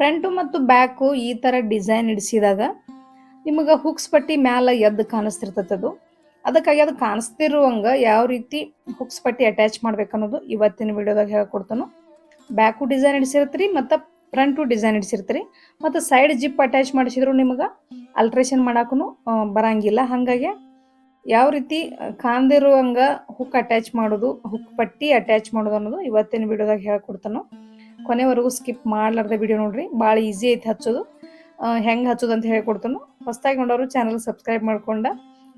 Front ಮತ್ತು back ಈ ಥರ ಡಿಸೈನ್ ಇಡಿಸಿದಾಗ ನಿಮಗೆ ಹುಕ್ಸ್ ಪಟ್ಟಿ ಮ್ಯಾಲ ಎದ್ದು ಕಾಣಿಸ್ತಿರ್ತದದು ಅದು. ಅದಕ್ಕಾಗಿ ಅದು ಕಾಣಿಸ್ತಿರುವಂಗ ಯಾವ ರೀತಿ ಹುಕ್ಸ್ ಪಟ್ಟಿ ಅಟ್ಯಾಚ್ ಮಾಡ್ಬೇಕು ಅನ್ನೋದು ಇವತ್ತಿನ ವಿಡಿಯೋದಾಗ ಹೇಳ್ಕೊಡ್ತಾನು. ಬ್ಯಾಕು ಡಿಸೈನ್ ಇಡಿಸಿರ್ತೀರಿ ಮತ್ತು ಫ್ರಂಟು ಡಿಸೈನ್ ಇಡಿಸಿರ್ತೀರಿ. ಮತ್ತು ಸೈಡ್ ಜಿಪ್ ಅಟ್ಯಾಚ್ ಮಾಡಿಸಿದ್ರು ನಿಮಗೆ ಅಲ್ಟ್ರೇಷನ್ ಮಾಡೋಕ್ಕೂ ಬರಂಗಿಲ್ಲ. ಹಾಗಾಗಿ ಯಾವ ರೀತಿ ಕಾಣದಿರುವಂಗ ಹುಕ್ ಅಟ್ಯಾಚ್ ಮಾಡೋದು, ಹುಕ್ ಪಟ್ಟಿ ಅಟ್ಯಾಚ್ ಮಾಡೋದು ಅನ್ನೋದು ಇವತ್ತಿನ ವಿಡಿಯೋದಾಗ ಹೇಳ್ಕೊಡ್ತಾನು. ಕೊನೆವರೆಗೂ ಸ್ಕಿಪ್ ಮಾಡ್ಲಾರ್ದೆ ವಿಡಿಯೋ ನೋಡ್ರಿ, ಭಾಳ ಈಸಿ ಐತಿ ಹಚ್ಚೋದು. ಹೆಂಗೆ ಹಚ್ಚೋದು ಅಂತ ಹೇಳ್ಕೊಡ್ತಾನು. ಹೊಸ್ದಾಗಿ ನೋಡೋರು ಚಾನಲ್ ಸಬ್ಸ್ಕ್ರೈಬ್ ಮಾಡ್ಕೊಂಡ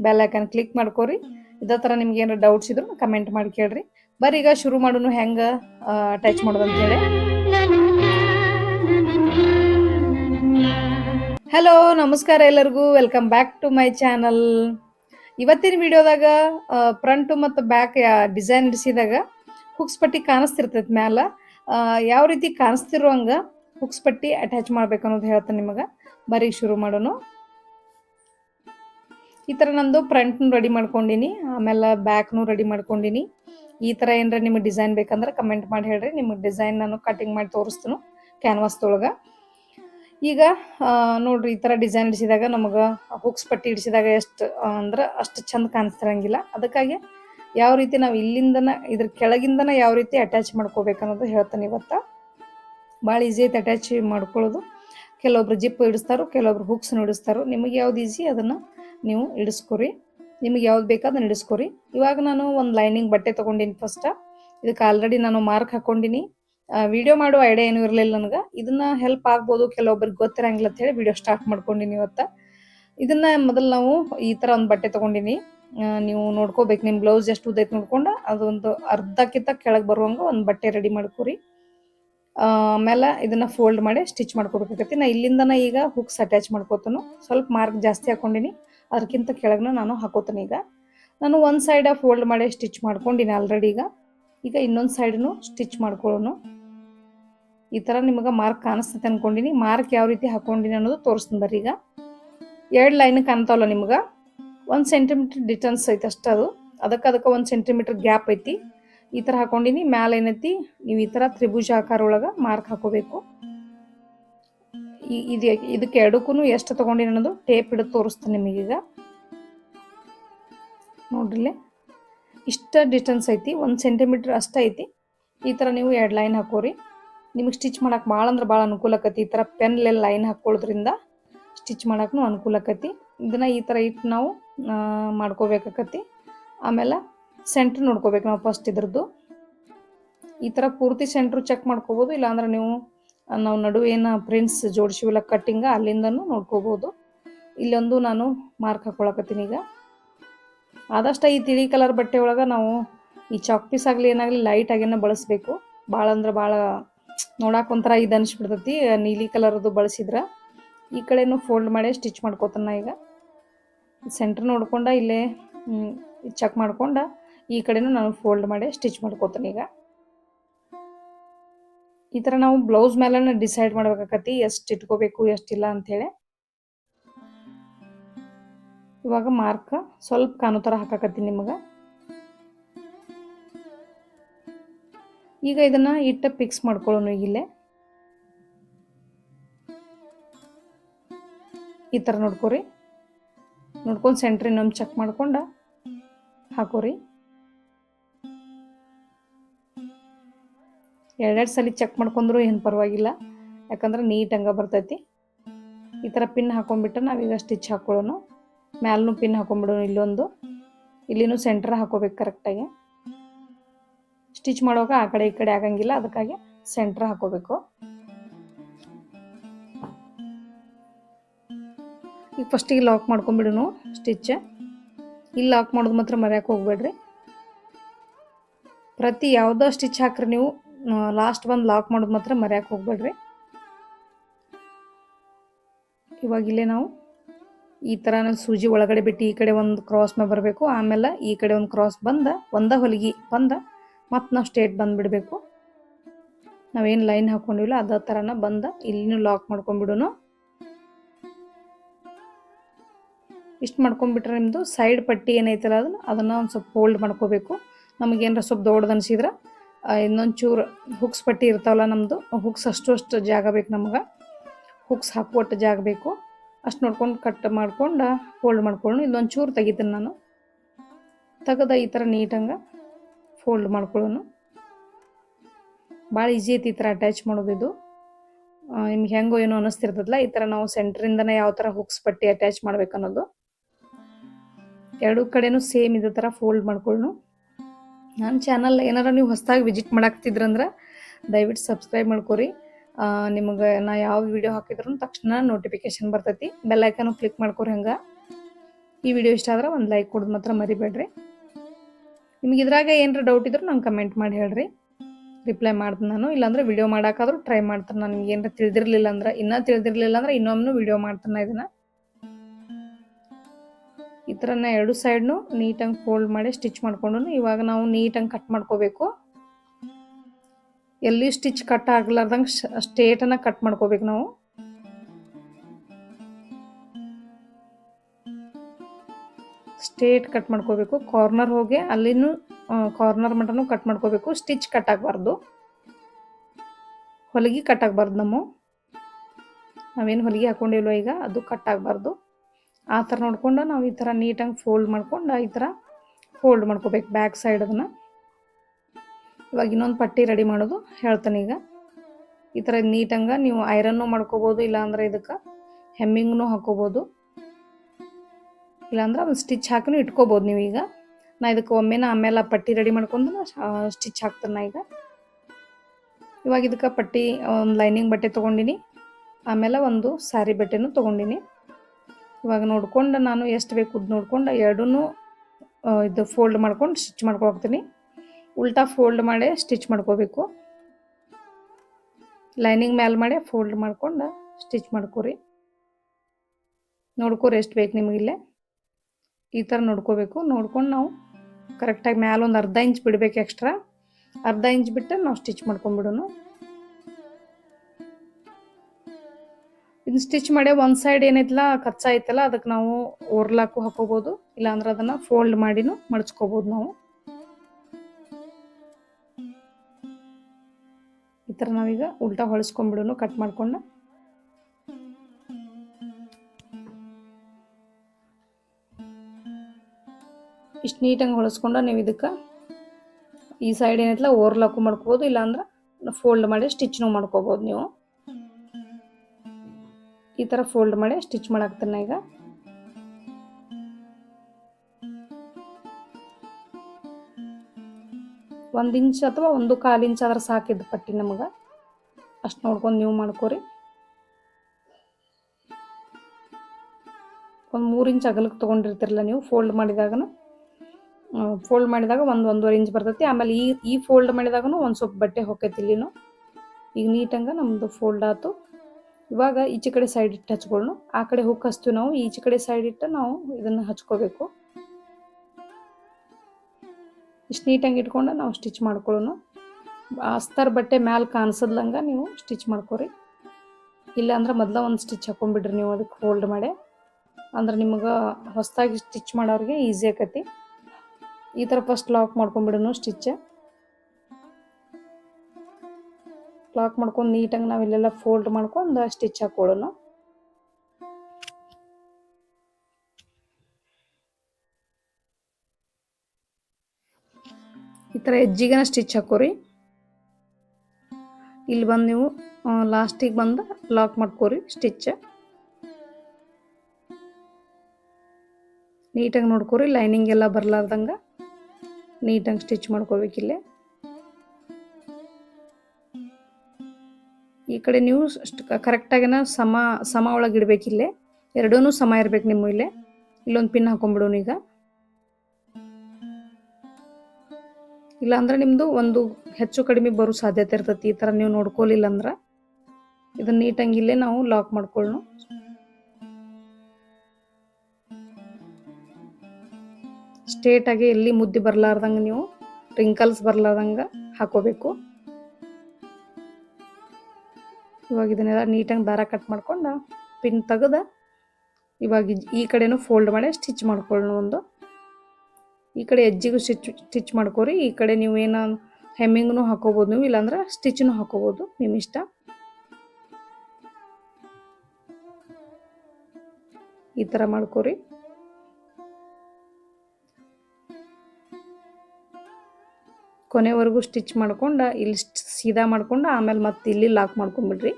ಬೆಲ್ ಐಕನ್ ಕ್ಲಿಕ್ ಮಾಡ್ಕೊರಿ. ಇದೇ ಥರ ನಿಮ್ಗೆ ಏನಾರು ಡೌಟ್ಸ್ ಇದ್ರು ಕಮೆಂಟ್ ಮಾಡಿ ಕೇಳ್ರಿ. ಬರ್ರಿ ಈಗ ಶುರು ಮಾಡೋನು ಹೆಂಗೆ ಅಟ್ಯಾಚ್ ಮಾಡೋದು ಅಂತ ಹೇಳಿ. ಹಲೋ ನಮಸ್ಕಾರ ಎಲ್ಲರಿಗೂ. Welcome back to my channel ಇವತ್ತಿನ ವಿಡಿಯೋದಾಗ ಫ್ರಂಟು ಮತ್ತು ಬ್ಯಾಕ್ ಡಿಸೈನ್ ಇಡಿಸಿದಾಗ ಹುಕ್ಸ್ ಪಟ್ಟಿ ಕಾಣಿಸ್ತಿರ್ತೈತೆ ಮ್ಯಾಲ. ಯಾವ ರೀತಿ ಕಾಣಿಸ್ತಿರುವಂಗ ಹುಕ್ಸ್ ಪಟ್ಟಿ ಅಟ್ಯಾಚ್ ಮಾಡ್ಬೇಕು ಅನ್ನೋದು ಹೇಳ್ತಾನೆ ನಿಮಗೆ. ಬರೀ ಶುರು ಮಾಡೋನು. ಈ ಥರ ನಂದು ಫ್ರಂಟ್ನು ರೆಡಿ ಮಾಡ್ಕೊಂಡಿನಿ ಆಮೇಲೆ ಬ್ಯಾಕ್ನು ರೆಡಿ ಮಾಡ್ಕೊಂಡಿನಿ. ಈ ಥರ ಏನಾರ ನಿಮಗೆ ಡಿಸೈನ್ ಬೇಕಂದ್ರೆ ಕಮೆಂಟ್ ಮಾಡಿ ಹೇಳ್ರಿ ನಿಮಗೆ ಡಿಸೈನ್ ನಾನು ಕಟಿಂಗ್ ಮಾಡಿ ತೋರಿಸ್ತೀನಿ ಕ್ಯಾನ್ವಾಸ್ದೊಳಗೆ ಈಗ ಆ, ನೋಡ್ರಿ ಈ ಥರ ಡಿಸೈನ್ ಇಡಿಸಿದಾಗ ನಮಗೆ ಹುಕ್ಸ್ ಪಟ್ಟಿ ಇಡಿಸಿದಾಗ ಎಷ್ಟು ಅಂದ್ರೆ ಅಷ್ಟು ಚಂದ ಕಾಣಿಸ್ತಿರಂಗಿಲ್ಲ. ಅದಕ್ಕಾಗಿ ಯಾವ ರೀತಿ ನಾವು ಇಲ್ಲಿಂದನ, ಇದ್ರ ಕೆಳಗಿಂದನ ಯಾವ ರೀತಿ ಅಟ್ಯಾಚ್ ಮಾಡ್ಕೋಬೇಕು ಅನ್ನೋದು ಹೇಳ್ತಾನೆ ಇವತ್ತು. ಭಾಳ ಈಸಿ ಐತೆ ಅಟ್ಯಾಚ್ ಮಾಡ್ಕೊಳ್ಳೋದು. ಕೆಲವೊಬ್ರು ಜಿಪ್ ಇಡಿಸ್ತಾರೋ, ಕೆಲವೊಬ್ರು ಹುಕ್ಸ್ ಇಡಿಸ್ತಾರೋ, ನಿಮಗೆ ಯಾವ್ದು ಈಸಿ ಅದನ್ನು ನೀವು ಇಡಿಸ್ಕೊರಿ. ನಿಮಗೆ ಯಾವ್ದು ಬೇಕೋ ಅದನ್ನ ಇಡಿಸ್ಕೊರಿ. ಇವಾಗ ನಾನು ಒಂದು ಲೈನಿಂಗ್ ಬಟ್ಟೆ ತೊಗೊಂಡಿನಿ ಫಸ್ಟ್ ಇದಕ್ಕೆ ಆಲ್ರೆಡಿ ನಾನು ಮಾರ್ಕ್ ಹಾಕೊಂಡಿನಿ. ವಿಡಿಯೋ ಮಾಡೋ ಐಡಿಯಾ ಏನೂ ಇರಲಿಲ್ಲ ನನಗೆ. ಇದನ್ನ ಹೆಲ್ಪ್ ಆಗ್ಬೋದು ಕೆಲವೊಬ್ರಿಗೆ ಗೊತ್ತಿರಂಗಿಲ್ಲ ಅಂತ ಹೇಳಿ ವಿಡಿಯೋ ಸ್ಟಾರ್ಟ್ ಮಾಡ್ಕೊಂಡಿನಿ ಇವತ್ತು. ಇದನ್ನ ಮೊದಲು ನಾವು ಈ ಥರ ಒಂದು ಬಟ್ಟೆ ತೊಗೊಂಡಿನಿ. ನೀವು ನೋಡ್ಕೋಬೇಕು. ನಿಮ್ಮ ಬ್ಲೌಸ್ ಎಷ್ಟು ಉದ್ದ ಐತೆ ನೋಡ್ಕೊಂಡು ಅದೊಂದು ಅರ್ಧಕ್ಕಿಂತ ಕೆಳಗೆ ಬರುವಂಗ ಒಂದು ಬಟ್ಟೆ ರೆಡಿ ಮಾಡ್ಕೊರಿ. ಆಮೇಲೆ ಇದನ್ನ ಫೋಲ್ಡ್ ಮಾಡಿ ಸ್ಟಿಚ್ ಮಾಡ್ಕೋಬೇಕಾಗತ್ತೆ. ನಾ ಇಲ್ಲಿಂದನ ಈಗ ಹುಕ್ಸ್ ಅಟ್ಯಾಚ್ ಮಾಡ್ಕೋತಾನು. ಸ್ವಲ್ಪ ಮಾರ್ಕ್ ಜಾಸ್ತಿ ಹಾಕೊಂಡಿನಿ. ಅದಕ್ಕಿಂತ ಕೆಳಗನ ನಾನು ಹಾಕೋತಾನೆ ಈಗ. ನಾನು ಒಂದು ಸೈಡ ಫೋಲ್ಡ್ ಮಾಡಿ ಸ್ಟಿಚ್ ಮಾಡ್ಕೊಂಡಿನಿ ಆಲ್ರೆಡಿ ಈಗ. ಈಗ ಇನ್ನೊಂದು ಸೈಡ್ನು ಸ್ಟಿಚ್ ಮಾಡ್ಕೊಳ್ಳೋನು ಈ ಥರ ನಿಮಗೆ ಮಾರ್ಕ್ ಕಾಣಿಸ್ತೈತೆ ಅಂದ್ಕೊಂಡಿನಿ ಮಾರ್ಕ್ ಯಾವ ರೀತಿ ಹಾಕೊಂಡಿನಿ ಅನ್ನೋದು ತೋರಿಸ್ತೀನಿ ಬರ್ರಿ ಈಗ. ಎರಡು ಲೈನ್ ಕಾಣ್ತಾವಲ್ಲ ನಿಮ್ಗೆ. ಒಂದು ಸೆಂಟಿಮೀಟ್ರ್ ಡಿಸ್ಟೆನ್ಸ್ ಐತೆ ಅಷ್ಟೇ ಅದು. ಅದಕ್ಕೆ ಅದಕ್ಕೆ ಒಂದು ಸೆಂಟಿಮೀಟ್ರ್ ಗ್ಯಾಪ್ ಐತಿ. ಈ ಥರ ಹಾಕೊಂಡಿನಿ. ಮ್ಯಾಲೆ ಏನೈತಿ? ನೀವು ಈ ಥರ ತ್ರಿಭುಜ ಆಕಾರ ಒಳಗೆ ಮಾರ್ಕ್ ಹಾಕೋಬೇಕು ಇದು ಇದಕ್ಕೆ ಎರಡಕ್ಕೂ ಎಷ್ಟು ತೊಗೊಂಡಿನಿ ಅನ್ನೋದು ಟೇಪ್ ಹಿಡಿದು ತೋರಿಸ್ತೀನಿ ನಿಮಗೀಗ ನೋಡ್ರಿಲ್ಲೇ ಇಷ್ಟ ಡಿಸ್ಟೆನ್ಸ್ ಐತಿ. ಒಂದು ಸೆಂಟಿಮೀಟ್ರ್ ಅಷ್ಟೇ ಐತಿ. ಈ ಥರ ನೀವು ಎರಡು ಲೈನ್ ಹಾಕೋರಿ. ನಿಮಗೆ ಸ್ಟಿಚ್ ಮಾಡಕ್ಕೆ ಭಾಳ ಅಂದ್ರೆ ಭಾಳ ಅನುಕೂಲ ಆಕತಿ. ಈ ಥರ ಪೆನ್ಲೆಲ್ಲ ಲೈನ್ ಹಾಕ್ಕೊಳ್ಳೋದ್ರಿಂದ ಸ್ಟಿಚ್ ಮಾಡೋಕ್ಕೂ ಅನುಕೂಲ ಆಕತಿ. ಇದನ್ನು ಈ ಥರ ಇಟ್ಟು ನಾವು ಮಾಡ್ಕೋಬೇಕಾಕತಿ ಆಮೇಲೆ ಸೆಂಟ್ರ್ ನೋಡ್ಕೋಬೇಕು ನಾವು ಫಸ್ಟ್ ಇದ್ರದ್ದು. ಈ ಥರ ಪೂರ್ತಿ ಸೆಂಟ್ರು ಚೆಕ್ ಮಾಡ್ಕೋಬೋದು, ಇಲ್ಲಾಂದ್ರೆ ನೀವು ನಾವು ನಡುವೆ ಏನು ಪ್ರಿಂಟ್ಸ್ ಜೋಡಿಸಿವಲ್ಲ ಕಟ್ಟಿಂಗ ಅಲ್ಲಿಂದನೂ ನೋಡ್ಕೋಬೋದು. ಇಲ್ಲೊಂದು ನಾನು ಮಾರ್ಕ್ ಹಾಕೊಳಕತ್ತೀನಿ ಈಗ. ಆದಷ್ಟು ಈ ತಿಳಿ ಕಲರ್ ಬಟ್ಟೆ ಒಳಗೆ ನಾವು ಈ ಚಾಕ್ ಪೀಸ್ ಆಗಲಿ ಏನಾಗಲಿ ಲೈಟ್ ಆಗೇನ ಬಳಸಬೇಕು. ಭಾಳ ಅಂದ್ರೆ ಭಾಳ ನೋಡಕ್ಕೆ ಒಂಥರ ಇದು ಅನಿಸ್ಬಿಡ್ತೈತಿ ನೀಲಿ ಕಲರ್ದು ಬಳಸಿದ್ರೆ. ಈ ಕಡೆನೂ ಫೋಲ್ಡ್ ಮಾಡಿ ಸ್ಟಿಚ್ ಮಾಡ್ಕೋತಾನ ಈಗ. ಸೆಂಟ್ರ್ ನೋಡ್ಕೊಂಡ ಇಲ್ಲೇ ಚೆಕ್ ಮಾಡ್ಕೊಂಡ ಈ ಕಡೆನೂ ನಾನು ಫೋಲ್ಡ್ ಮಾಡಿ ಸ್ಟಿಚ್ ಮಾಡ್ಕೋತೀನಿ ಈಗ. ಈ ಥರ ನಾವು ಬ್ಲೌಸ್ ಮೇಲೆ ಡಿಸೈಡ್ ಮಾಡ್ಬೇಕಾಕತಿ, ಎಷ್ಟು ಇಟ್ಕೋಬೇಕು ಎಷ್ಟಿಲ್ಲ ಅಂಥೇಳಿ ಇವಾಗ ಮಾರ್ಕ್ ಸ್ವಲ್ಪ ಕಾಣೋ ಥರ ಹಾಕಾಕತ್ತೀನಿ ನಿಮಗೆ. ಈಗ ಇದನ್ನ ಇಟ್ಟ ಪಿಕ್ಸ್ ಮಾಡ್ಕೊಳ್ಳೋಣ ಇಲ್ಲೇ. ಈ ಥರ ನೋಡ್ಕೊರಿ. ನೋಡ್ಕೊಂಡು ಸೆಂಟ್ರ್ ಇನ್ನೊಂದು ಚೆಕ್ ಮಾಡ್ಕೊಂಡು ಹಾಕೋರಿ. ಎರಡೆರಡು ಸಲ ಚೆಕ್ ಮಾಡ್ಕೊಂಡ್ರು ಏನು ಪರವಾಗಿಲ್ಲ. ಯಾಕಂದ್ರೆ ನೀಟ್ ಹಂಗೆ ಬರ್ತೈತಿ. ಈ ಥರ ಪಿನ್ ಹಾಕೊಂಡ್ಬಿಟ್ಟು ನಾವೀಗ ಸ್ಟಿಚ್ ಹಾಕೊಳ್ಳೋಣ ಮ್ಯಾಲೂ ಪಿನ್ ಹಾಕೊಂಡ್ಬಿಡೋಣ ಇಲ್ಲೊಂದು. ಇಲ್ಲಿನೂ ಸೆಂಟ್ರ್ ಹಾಕೋಬೇಕು ಕರೆಕ್ಟಾಗಿ ಸ್ಟಿಚ್ ಮಾಡುವಾಗ ಆ ಕಡೆ ಈ ಕಡೆ ಆಗಂಗಿಲ್ಲ, ಅದಕ್ಕಾಗಿ ಸೆಂಟ್ರ್ ಹಾಕೋಬೇಕು. ಈಗ ಫಸ್ಟಿಗೆ ಲಾಕ್ ಮಾಡ್ಕೊಂಬಿಡೋನು ಸ್ಟಿಚ್ ಇಲ್ಲಿ ಲಾಕ್ ಮಾಡೋದು ಮಾತ್ರ ಮರ್ಯಾಕೆ ಹೋಗ್ಬೇಡ್ರಿ. ಪ್ರತಿ ಯಾವುದೋ ಸ್ಟಿಚ್ ಹಾಕ್ರಿ ನೀವು ಲಾಸ್ಟ್ ಬಂದು ಲಾಕ್ ಮಾಡೋದು ಮಾತ್ರ ಮರ್ಯಾಕೆ ಹೋಗ್ಬೇಡ್ರಿ. ಇವಾಗ ಇಲ್ಲೇ ನಾವು ಈ ಥರ ಸೂಜಿ ಒಳಗಡೆ ಬಿಟ್ಟು ಈ ಕಡೆ ಒಂದು ಕ್ರಾಸ್ ಮೇಲೆ ಬರಬೇಕು, ಆಮೇಲೆ ಈ ಕಡೆ ಒಂದು ಕ್ರಾಸ್ ಬಂದ, ಒಂದ ಹೊಲಿಗೆ ಬಂದ, ಮತ್ತು ನಾವು ಸ್ಟೇಟ್ ಬಂದುಬಿಡಬೇಕು. ನಾವೇನು ಲೈನ್ ಹಾಕ್ಕೊಂಡಿಲ್ಲ ಅದೇ ಥರನ ಬಂದ, ಇಲ್ಲಿನೂ ಲಾಕ್ ಮಾಡ್ಕೊಂಡ್ಬಿಡೋನು. ಇಷ್ಟು ಮಾಡ್ಕೊಂಡ್ಬಿಟ್ರೆ ನಿಮ್ಮದು ಸೈಡ್ ಪಟ್ಟಿ ಏನೈತಲ್ಲ ಅದನ್ನ, ಅದನ್ನು ಒಂದು ಸ್ವಲ್ಪ ಫೋಲ್ಡ್ ಮಾಡ್ಕೋಬೇಕು. ನಮಗೇನಾರ ಸ್ವಲ್ಪ ದೊಡ್ಡದು ಅನಿಸಿದ್ರೆ ಇನ್ನೊಂದು ಚೂರು ಹುಕ್ಸ್ ಪಟ್ಟಿ ಇರ್ತಾವಲ್ಲ ನಮ್ಮದು ಹುಕ್ಸ್ ಅಷ್ಟು ಅಷ್ಟು ಜಾಗ ಬೇಕು ನಮಗೆ. ಹುಕ್ಸ್ ಹಾಕುವಟ್ಟು ಜಾಗ ಬೇಕು. ಅಷ್ಟು ನೋಡ್ಕೊಂಡು ಕಟ್ ಮಾಡ್ಕೊಂಡು ಫೋಲ್ಡ್ ಮಾಡ್ಕೊಳ್ಳೋಣ ಇಲ್ಲೊಂದು ಚೂರು ತೆಗಿತೀನಿ ನಾನು. ತೆಗೆದ ಈ ಥರ ನೀಟಂಗೆ ಫೋಲ್ಡ್ ಮಾಡ್ಕೊಳ್ಳೋಣ ಭಾಳ ಈಸಿ ಐತಿ ಈ ಥರ ಅಟ್ಯಾಚ್ ಮಾಡೋದು ಇದು. ನಿಮ್ಗೆ ಹೆಂಗೋ ಏನೋ ಅನ್ನಿಸ್ತಿರ್ತದಲ್ಲ ಈ ಥರ ನಾವು ಸೆಂಟ್ರಿಂದನೇ ಯಾವ ಥರ ಹುಕ್ಸ್ ಪಟ್ಟಿ ಅಟ್ಯಾಚ್ ಮಾಡ್ಬೇಕು ಅನ್ನೋದು. ಎರಡೂ ಕಡೆನೂ ಸೇಮ್ ಇದೇ ಥರ ಫೋಲ್ಡ್ ಮಾಡ್ಕೊಳ್ಳು ನನ್ನ ಚಾನಲ್ ಏನಾರ ನೀವು ಹೊಸದಾಗಿ ವಿಸಿಟ್ ಮಾಡಾಕ್ತಿದ್ರಂದ್ರೆ ದಯವಿಟ್ಟು ಸಬ್ಸ್ಕ್ರೈಬ್ ಮಾಡ್ಕೊರಿ. ನಿಮಗೆ ನಾ ಯಾವ ವಿಡಿಯೋ ಹಾಕಿದ್ರು ತಕ್ಷಣ ನೋಟಿಫಿಕೇಶನ್ ಬರ್ತೈತಿ. ಬೆಲ್ ಐಕನು ಕ್ಲಿಕ್ ಮಾಡ್ಕೊರಿ ಹಂಗೆ. ಈ ವಿಡಿಯೋ ಇಷ್ಟ ಆದ್ರೆ ಒಂದು ಲೈಕ್ ಕೊಡೋದು ಮಾತ್ರ ಮರಿಬೇಡ್ರಿ. ನಿಮ್ಗೆ ಇದ್ರಾಗ ಏನಾರ ಡೌಟ್ ಇದ್ರು ನಂಗೆ ಕಮೆಂಟ್ ಮಾಡಿ ಹೇಳ್ರಿ. ರಿಪ್ಲೈ ಮಾಡ್ತೀನಿ ನಾನು. ಇಲ್ಲಾಂದ್ರೆ ವಿಡಿಯೋ ಮಾಡೋಕ್ಕಾದ್ರೂ ಟ್ರೈ ಮಾಡ್ತೀನಿ. ನಾನು ನಿಮ್ಗೆ ಏನಾರ ತಿಳಿದಿರಲಿಲ್ಲ ಅಂದ್ರೆ, ಇನ್ನೂ ತಿಳಿದಿರಲಿಲ್ಲ ಅಂದ್ರೆ ಇನ್ನೊಮ್ಮೆ ವಿಡಿಯೋ ಮಾಡ್ತಾನೆ ಇದನ್ನ. ಈ ಥರನ ಎರಡು ಸೈಡ್ನು ನೀಟಾಗಿ ಫೋಲ್ಡ್ ಮಾಡಿ ಸ್ಟಿಚ್ ಮಾಡ್ಕೊಂಡು ಇವಾಗ ನಾವು ನೀಟಾಗಿ ಕಟ್ ಮಾಡ್ಕೋಬೇಕು. ಎಲ್ಲಿ ಸ್ಟಿಚ್ ಕಟ್ ಆಗ್ಲಾರ್ದಂಗೆ ಸ್ಟೇಟನ್ನು ಕಟ್ ಮಾಡ್ಕೋಬೇಕು ನಾವು. ಸ್ಟೇಟ್ ಕಟ್ ಮಾಡ್ಕೋಬೇಕು. ಕಾರ್ನರ್ ಹೋಗಿ ಅಲ್ಲಿನೂ ಕಾರ್ನರ್ ಮಟನು ಕಟ್ ಮಾಡ್ಕೋಬೇಕು. ಸ್ಟಿಚ್ ಕಟ್ ಆಗಬಾರ್ದು. ಹೊಲಿಗೆ ಕಟ್ ಆಗಬಾರ್ದು ನಮ್ಮ. ನಾವೇನು ಹೊಲಿಗೆ ಹಾಕೊಂಡಿಲ್ವ ಈಗ, ಅದು ಕಟ್ ಆಗಬಾರ್ದು. ಆ ಥರ ನೋಡ್ಕೊಂಡು ನಾವು ಈ ಥರ ನೀಟಾಗಿ ಫೋಲ್ಡ್ ಮಾಡ್ಕೊಂಡು ಈ ಥರ ಫೋಲ್ಡ್ ಮಾಡ್ಕೋಬೇಕು ಬ್ಯಾಕ್ ಸೈಡ್ ಅದನ್ನು. ಇವಾಗ ಇನ್ನೊಂದು ಪಟ್ಟಿ ರೆಡಿ ಮಾಡೋದು ಹೇಳ್ತಾನೆ ಈಗ. ಈ ಥರ ನೀಟಂಗೆ ನೀವು ಐರನ್ನು ಮಾಡ್ಕೋಬೋದು, ಇಲ್ಲಾಂದ್ರೆ ಇದಕ್ಕೆ ಹೆಮ್ಮಿಂಗ್ನು ಹಾಕೋಬೋದು. ಇಲ್ಲಾಂದ್ರೆ ಒಂದು ಸ್ಟಿಚ್ ಹಾಕಿನೂ ಇಟ್ಕೋಬೋದು ನೀವು ಈಗ. ನಾ ಇದಕ್ಕೆ ಒಮ್ಮೆನ ಆಮೇಲೆ ಪಟ್ಟಿ ರೆಡಿ ಮಾಡ್ಕೊಂಡು ಸ್ಟಿಚ್ ಹಾಕ್ತೇನೆ ಈಗ. ಇವಾಗ ಇದಕ್ಕೆ ಪಟ್ಟಿ, ಒಂದು ಲೈನಿಂಗ್ ಬಟ್ಟೆ ತೊಗೊಂಡಿನಿ. ಆಮೇಲೆ ಒಂದು ಸ್ಯಾರಿ ಬಟ್ಟೆನೂ ತೊಗೊಂಡಿನಿ. ಇವಾಗ ನೋಡ್ಕೊಂಡು ನಾನು ಎಷ್ಟು ಬೇಕು ಉದ್ದು ನೋಡ್ಕೊಂಡು ಎರಡೂ ಇದು ಫೋಲ್ಡ್ ಮಾಡ್ಕೊಂಡು ಸ್ಟಿಚ್ ಮಾಡ್ಕೊಳ್ತೀನಿ ಉಲ್ಟಾ ಫೋಲ್ಡ್ ಮಾಡಿ ಸ್ಟಿಚ್ ಮಾಡ್ಕೋಬೇಕು. ಲೈನಿಂಗ್ ಮ್ಯಾಲೆ ಮಾಡಿ ಫೋಲ್ಡ್ ಮಾಡ್ಕೊಂಡು ಸ್ಟಿಚ್ ಮಾಡ್ಕೊರಿ. ನೋಡ್ಕೋರಿ ಎಷ್ಟು ಬೇಕು ನಿಮಗಿಲ್ಲೇ ಈ ಥರ ನೋಡ್ಕೋಬೇಕು. ನೋಡ್ಕೊಂಡು ನಾವು ಕರೆಕ್ಟಾಗಿ ಮ್ಯಾಲೆ ಒಂದು ಅರ್ಧ ಇಂಚ್ ಬಿಡಬೇಕು ಎಕ್ಸ್ಟ್ರಾ ಅರ್ಧ ಇಂಚ್ ಬಿಟ್ಟು ನಾವು ಸ್ಟಿಚ್ ಮಾಡ್ಕೊಂಡ್ಬಿಡೋನು ಇನ್ನು ಸ್ಟಿಚ್ ಮಾಡಿ ಒಂದು ಸೈಡ್ ಏನೈತಲ್ಲ ಕಚ್ಚಾ ಐತಲ್ಲ ಅದಕ್ಕೆ ನಾವು ಓರ್ಲಾಕು ಹಾಕೋಬಹುದು ಇಲ್ಲಾಂದ್ರೆ ಅದನ್ನ ಫೋಲ್ಡ್ ಮಾಡಿನೂ ಮಡಚ್ಕೋಬಹುದು ನಾವು. ಈ ಥರ ನಾವೀಗ ಉಲ್ಟಾ ಹೊಳಿಸ್ಕೊಂಡ್ಬಿಡೋನು ಕಟ್ ಮಾಡ್ಕೊಂಡು. ಇಷ್ಟು ನೀಟಾಗಿ ಹೊಳಸ್ಕೊಂಡು ನೀವು ಇದಕ್ಕೆ ಈ ಸೈಡ್ ಏನೈತಲ್ಲ ಓರ್ಲಾಕು ಮಾಡ್ಕೋಬಹುದು ಇಲ್ಲಾಂದ್ರೆ ಫೋಲ್ಡ್ ಮಾಡಿ ಸ್ಟಿಚ್ನು ಮಾಡ್ಕೋಬಹುದು ನೀವು. ಈ ಥರ ಫೋಲ್ಡ್ ಮಾಡಿ ಸ್ಟಿಚ್ ಮಾಡಾಕ್ತಾನೆ ಈಗ. ಒಂದು ಇಂಚ್ ಅಥವಾ ಒಂದು ಕಾಲು ಇಂಚ್ ಆದ್ರೆ ಸಾಕಿದ್ದು ಪಟ್ಟಿ ನಮಗೆ. ಅಷ್ಟು ನೋಡ್ಕೊಂಡು ನೀವು ಮಾಡ್ಕೋರಿ. ಒಂದು ಮೂರು ಇಂಚ್ ಅಗಲಕ್ಕೆ ತೊಗೊಂಡಿರ್ತಿರಲ್ಲ ನೀವು ಫೋಲ್ಡ್ ಮಾಡಿದಾಗನು. ಫೋಲ್ಡ್ ಮಾಡಿದಾಗ ಒಂದು ಒಂದೂವರೆ ಇಂಚ್ ಬರ್ತೈತಿ. ಆಮೇಲೆ ಈ ಈ ಫೋಲ್ಡ್ ಮಾಡಿದಾಗೂ ಒಂದು ಸ್ವಲ್ಪ ಬಟ್ಟೆ ಹೊಕ್ಕೈತಿ ಇಲ್ಲಿನೂ. ಈಗ ನೀಟಂಗೆ ನಮ್ಮದು ಫೋಲ್ಡ್ ಆಯ್ತು ಇವಾಗ ಈಚೆ ಕಡೆ ಸೈಡ್ ಇಟ್ಟು ಹಚ್ಕೊಳ್ಳೋಣ ಆ ಕಡೆ ಹುಕ್ ಹಚ್ತೀವಿ ನಾವು ಈಚೆ ಕಡೆ ಸೈಡ್ ಇಟ್ಟು ನಾವು ಇದನ್ನು ಹಚ್ಕೋಬೇಕು. ಇಷ್ಟು ನೀಟಾಗಿ ಇಟ್ಕೊಂಡು ನಾವು ಸ್ಟಿಚ್ ಮಾಡ್ಕೊಳ್ಳೋಣ ಅಸ್ತಾರ ಬಟ್ಟೆ ಮ್ಯಾಲೆ ಕಾಣಿಸದ್ಲಂಗೆ ನೀವು ಸ್ಟಿಚ್ ಮಾಡ್ಕೊರಿ. ಇಲ್ಲಾಂದ್ರೆ ಮೊದಲ ಒಂದು ಸ್ಟಿಚ್ ಹಾಕೊಂಡ್ಬಿಡ್ರಿ ನೀವು ಅದಕ್ಕೆ ಹೋಲ್ಡ್ ಮಾಡಿ. ಅಂದ್ರೆ ನಿಮಗೆ ಹೊಸದಾಗಿ ಸ್ಟಿಚ್ ಮಾಡೋರಿಗೆ ಈಸಿ ಆಕತಿ. ಈ ಥರ ಫಸ್ಟ್ ಲಾಕ್ ಮಾಡ್ಕೊಂಡ್ಬಿಡೋಣ ಸ್ಟಿಚ್ ಲಾಕ್ ಮಾಡ್ಕೊಂಡು ನೀಟಾಗಿ ನಾವು ಇಲ್ಲೆಲ್ಲ ಫೋಲ್ಡ್ ಮಾಡ್ಕೊಂಡು ಸ್ಟಿಚ್ ಹಾಕೊಳ್ಳೋಣ. ಈ ಥರ ಹೆಜ್ಜಿಗೆನ ಸ್ಟಿಚ್ ಹಾಕೋರಿ. ಇಲ್ಲಿ ಬಂದು ನೀವು ಲಾಸ್ಟಿಗೆ ಬಂದು ಲಾಕ್ ಮಾಡ್ಕೋರಿ ಸ್ಟಿಚ್ ನೀಟಾಗಿ ನೋಡ್ಕೋರಿ ಲೈನಿಂಗ್ ಎಲ್ಲ ಬರಲಾರ್ದಂಗ ನೀಟಾಗಿ ಸ್ಟಿಚ್ ಮಾಡ್ಕೋಬೇಕಿಲ್ಲೇ. ಈ ಕಡೆ ನೀವು ಕರೆಕ್ಟಾಗಿನ ಸಮ ಸಮ ಒಳಗೆ ಇಡಬೇಕಿಲ್ಲೇ ಎರಡೂ ಸಮ ಇರ್ಬೇಕು ನಿಮ್ಮ ಇಲ್ಲೇ. ಇಲ್ಲೊಂದು ಪಿನ್ ಹಾಕೊಂಡ್ಬಿಡೋನು ಈಗ. ಇಲ್ಲಾಂದ್ರೆ ನಿಮ್ಮದು ಒಂದು ಹೆಚ್ಚು ಕಡಿಮೆ ಬರೋ ಸಾಧ್ಯತೆ ಇರ್ತೈತಿ, ಈ ಥರ ನೀವು ನೋಡ್ಕೊಲಿಲ್ಲ ಅಂದ್ರೆ. ಇದನ್ನ ನೀಟಾಗಿ ಇಲ್ಲೇ ನಾವು ಲಾಕ್ ಮಾಡ್ಕೊಳ್ಳೋಣ ಸ್ಟ್ರೇಟಾಗಿ ಎಲ್ಲಿ ಮುದ್ದೆ ಬರಲಾರ್ದಂಗೆ ನೀವು ರಿಂಕಲ್ಸ್ ಬರಲಾರ್ದಂಗೆ ಹಾಕೋಬೇಕು. ಇವಾಗ ಇದನ್ನೆಲ್ಲ ನೀಟಾಗಿ ದಾರ ಕಟ್ ಮಾಡ್ಕೊಂಡು ಪಿನ್ ತೆಗೆದು ಇವಾಗ ಈ ಕಡೆನೂ ಫೋಲ್ಡ್ ಮಾಡಿ ಸ್ಟಿಚ್ ಮಾಡ್ಕೊಳ್ಳೋಣ ಒಂದು. ಈ ಕಡೆ ಎಜ್ಜಿಗೂ ಸ್ಟಿಚ್ ಸ್ಟಿಚ್ ಮಾಡ್ಕೋರಿ. ಈ ಕಡೆ ನೀವು ಏನೋ ಹೆಮ್ಮಿಂಗ್ನು ಹಾಕೋಬೋದು ನೀವು, ಇಲ್ಲಾಂದ್ರೆ ಸ್ಟಿಚ್ನೂ ಹಾಕೋಬೋದು ನಿಮ್ಮ ಇಷ್ಟ. ಈ ಥರ ಮಾಡ್ಕೋರಿ. ಕೊನೆವರೆಗೂ ಸ್ಟಿಚ್ ಮಾಡ್ಕೊಂಡು, ಇಲ್ಲಿ ಸೀದಾ ಮಾಡ್ಕೊಂಡು, ಆಮೇಲೆ ಮತ್ತೆ ಇಲ್ಲಿ ಲಾಕ್ ಮಾಡ್ಕೊಂಬಿಡ್ರಿ.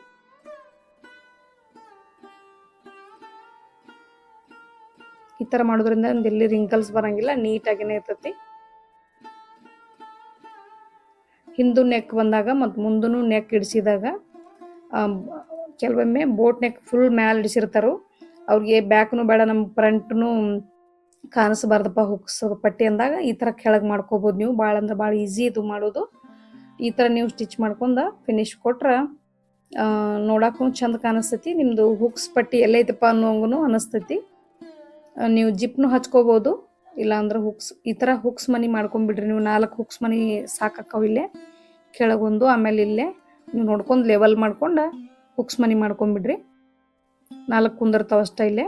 ಈ ಥರ ಮಾಡೋದ್ರಿಂದ ಎಲ್ಲಿ ರಿಂಕಲ್ಸ್ ಬರಂಗಿಲ್ಲ, ನೀಟಾಗಿನೇ ಇರ್ತೈತಿ. ಹಿಂದು ನೆಕ್ ಬಂದಾಗ ಮತ್ತು ಮುಂದೂ ನೆಕ್ ಇಡಿಸಿದಾಗ ಕೆಲವೊಮ್ಮೆ ಬೋಟ್ ನೆಕ್ ಫುಲ್ ಮ್ಯಾಲೆ ಇಡಿಸಿರ್ತಾರೋ. ಅವ್ರಿಗೆ ಬ್ಯಾಕ್ನು ಬೇಡ ನಮ್ಮ ಫ್ರಂಟ್ನು ಕಾಣಿಸ್ಬಾರ್ದಪ್ಪ ಹುಕ್ಸ್ ಪಟ್ಟಿ ಅಂದಾಗ ಈ ಥರ ಕೆಳಗೆ ಮಾಡ್ಕೋಬೋದು ನೀವು. ಭಾಳ ಅಂದ್ರೆ ಭಾಳ ಈಸಿ ಇದು ಮಾಡೋದು. ಈ ಥರ ನೀವು ಸ್ಟಿಚ್ ಮಾಡ್ಕೊಂಡು ಫಿನಿಶ್ ಕೊಟ್ರೆ ನೋಡಕ್ಕೂ ಚಂದ ಕಾಣಿಸ್ತೈತಿ. ನಿಮ್ಮದು ಹುಕ್ಸ್ ಪಟ್ಟಿ ಎಲ್ಲೈತಪ್ಪ ಅನ್ನೋಂಗೂ ಅನಿಸ್ತೈತಿ. ನೀವು ಜಿಪ್ನು ಹಚ್ಕೋಬೋದು. ಇಲ್ಲಾಂದ್ರೆ ಹುಕ್ಸ್, ಈ ಥರ ಹುಕ್ಸ್ ಮನಿ ಮಾಡ್ಕೊಂಬಿಡ್ರಿ ನೀವು. ನಾಲ್ಕು ಹುಕ್ಸ್ ಮನಿ ಸಾಕಾಕವು ಇಲ್ಲೇ, ಕೆಳಗೊಂದು, ಆಮೇಲೆ ಇಲ್ಲೇ. ನೀವು ನೋಡ್ಕೊಂಡು ಲೆವೆಲ್ ಮಾಡ್ಕೊಂಡು ಹುಕ್ಸ್ ಮನಿ ಮಾಡ್ಕೊಂಬಿಡ್ರಿ. ನಾಲ್ಕು ಕುಂದಿರ್ತಾವ ಅಷ್ಟೇ ಇಲ್ಲೇ.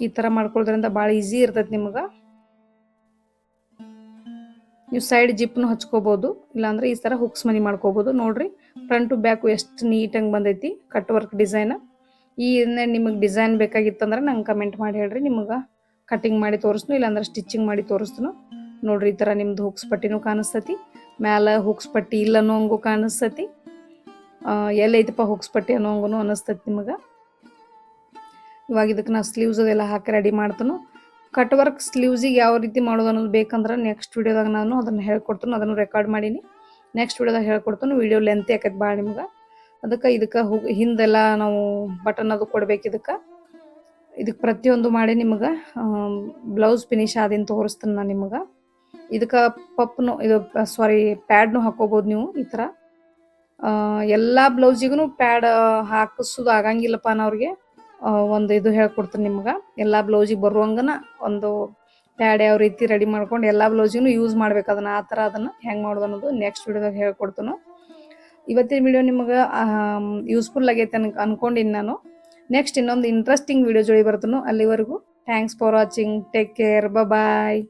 ಈ ತರ ಮಾಡ್ಕೊಳ್ಳೋದ್ರಿಂದ ಬಹಳ ಈಸಿ ಇರ್ತೈತಿ ನಿಮ್ಗೆ. ನೀವು ಸೈಡ್ ಜಿಪ್ನು ಹಚ್ಕೋಬೋದು ಇಲ್ಲಾಂದ್ರೆ ಈ ತರ ಹುಕ್ಸ್ ಮನಿ ಮಾಡ್ಕೋಬಹುದು ನೋಡ್ರಿ ಫ್ರಂಟು ಬ್ಯಾಕ್ ಎಷ್ಟು ನೀಟಾಗಿ ಬಂದೈತಿ ಕಟ್ ವರ್ಕ್ ಡಿಸೈನ್ ಈ ನಿಮಗೆ ಡಿಸೈನ್ ಬೇಕಾಗಿತ್ತಂದ್ರೆ ನಂಗೆ ಕಮೆಂಟ್ ಮಾಡಿ ಹೇಳ್ರಿ ನಿಮಗೆ ಕಟಿಂಗ್ ಮಾಡಿ ತೋರಿಸ್ನು ಇಲ್ಲಾಂದ್ರೆ ಸ್ಟಿಚಿಂಗ್ ಮಾಡಿ ತೋರಿಸ್ತು ನೋಡ್ರಿ ಈ ತರ ನಿಮ್ದು ಹುಕ್ಸ್ ಪಟ್ಟಿನೂ ಕಾಣಿಸ್ತತಿ. ಮ್ಯಾಲ ಹುಕ್ಸ್ ಪಟ್ಟಿ ಇಲ್ಲ ಅನ್ನೋಂಗೂ ಕಾಣಿಸ್ತತಿ. ಆ, ಎಲ್ಲೈತಪ್ಪ ಹುಕ್ಸ್ ಪಟ್ಟಿ ಅನ್ನೋಂಗೂ ಅನಿಸ್ತತಿ ನಿಮಗೆ. ಇವಾಗ ಇದಕ್ಕೆ ನಾ ಸ್ಲೀವ್ಸ್ ಅದೆಲ್ಲ ಹಾಕಿ ರೆಡಿ ಮಾಡ್ತಾನು. ಕಟ್ ವರ್ಕ್ ಸ್ಲೀವ್ಸಿಗೆ ಯಾವ ರೀತಿ ಮಾಡೋದು ಅನ್ನೋದು ಬೇಕಂದ್ರೆ ನೆಕ್ಸ್ಟ್ ವೀಡಿಯೋದಾಗ ನಾನು ಅದನ್ನು ಹೇಳ್ಕೊಡ್ತೀನಿ, ಅದನ್ನು ರೆಕಾರ್ಡ್ ಮಾಡೀನಿ. ನೆಕ್ಸ್ಟ್ ವೀಡಿಯೋದಾಗ ಹೇಳ್ಕೊಡ್ತಾನು ವಿಡಿಯೋ ಲೆಂತ್ ಯಾಕೈತೆ ಭಾಳ ನಿಮ್ಗೆ. ಅದಕ್ಕೆ ಇದಕ್ಕೆ ಹೋಗಿ, ಹಿಂದೆಲ್ಲ ನಾವು ಬಟನ್ ಅದು ಕೊಡ್ಬೇಕು ಇದಕ್ಕೆ. ಇದಕ್ಕೆ ಪ್ರತಿಯೊಂದು ಮಾಡಿ ನಿಮಗೆ ಬ್ಲೌಸ್ ಫಿನಿಶ್ ಆದಿನ ತೋರಿಸ್ತೀನಿ ನಾನು ನಿಮಗೆ. ಇದಕ್ಕೆ ಪಪ್ನು ಇದು ಸಾರಿ ಪ್ಯಾಡ್ನು ಹಾಕೋಬೋದು ನೀವು ಈ ಥರ. ಎಲ್ಲ ಬ್ಲೌಸಿಗೂ ಪ್ಯಾಡ್ ಹಾಕಿಸೋದು ಆಗಂಗಿಲ್ಲಪ್ಪ ಅನ್ನೋರಿಗೆ. ಒಂದು ಇದು ಹೇಳ್ಕೊಡ್ತೀನಿ ನಿಮ್ಗೆ. ಎಲ್ಲ ಬ್ಲೌಸಿಗೆ ಬರುವಂಗನ ಒಂದು ಪ್ಯಾಡ್ ಯಾವ ರೀತಿ ರೆಡಿ ಮಾಡ್ಕೊಂಡು ಎಲ್ಲ ಬ್ಲೌಸಿಗೂ ಯೂಸ್ ಮಾಡ್ಬೇಕು. ಅದನ್ನು ಆ ಥರ ಅದನ್ನು ಹೆಂಗೆ ಮಾಡೋದು ಅನ್ನೋದು ನೆಕ್ಸ್ಟ್ ವಿಡಿಯೋದಾಗ ಹೇಳ್ಕೊಡ್ತೀನಿ. ಇವತ್ತಿನ ವಿಡಿಯೋ ನಿಮಗೆ ಯೂಸ್ಫುಲ್ ಆಗೈತೆ ಅನ್, ಅನ್ಕೊಂಡಿನಿ ನಾನು. ನೆಕ್ಸ್ಟ್ ಇನ್ನೊಂದು ಇಂಟ್ರೆಸ್ಟಿಂಗ್ ವಿಡಿಯೋ ಜೋಡಿ ಬರ್ತೀನಿ ಅಲ್ಲಿವರೆಗೂ. Thanks for watching take care bye